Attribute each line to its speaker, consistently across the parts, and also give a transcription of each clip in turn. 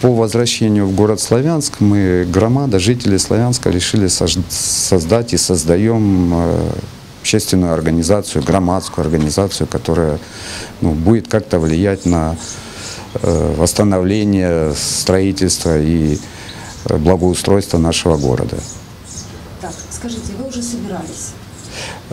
Speaker 1: по возвращению в город Славянск мы, громада, жители Славянска, решили создать и создаем э, общественную организацию, громадскую организацию, которая ну, будет как-то влиять на э, восстановление строительства и э, благоустройства нашего города.
Speaker 2: Так, скажите, вы уже собирались?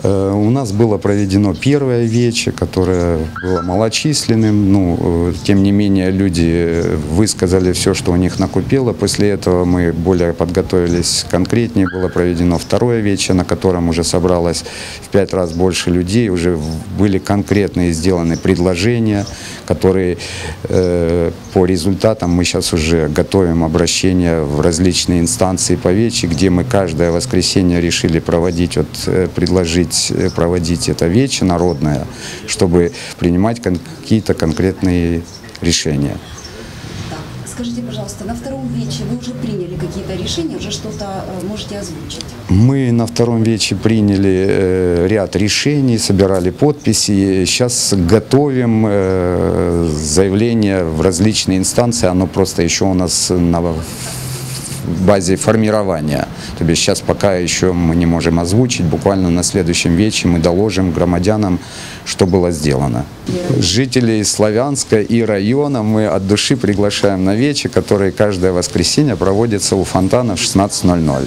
Speaker 1: Э, У нас было проведено первое вече, которое было малочисленным. Ну, э, тем не менее, люди высказали все, что у них накупило. После этого мы более подготовились конкретнее. Было проведено второе вече, на котором уже собралось в пять раз больше людей. Уже были конкретные сделаны предложения, которые э, по результатам мы сейчас уже готовим обращение в различные инстанции по вече, где мы каждое воскресенье решили проводить, вот, э, предложить э, проводить это вече народное, чтобы принимать кон- какие-то конкретные решения.
Speaker 2: Так, скажите, пожалуйста, на втором вече вы уже приняли какие-то решения, уже что-то э, можете озвучить?
Speaker 1: Мы на втором вече приняли э, ряд решений, собирали подписи. Сейчас готовим заявление в различные инстанции. Оно просто еще у нас на базе формирования. То есть сейчас пока еще мы не можем озвучить. Буквально на следующем вече мы доложим громадянам, что было сделано. Жителей Славянска и района мы от души приглашаем на вече, который каждое воскресенье проводится у фонтана в 16.00.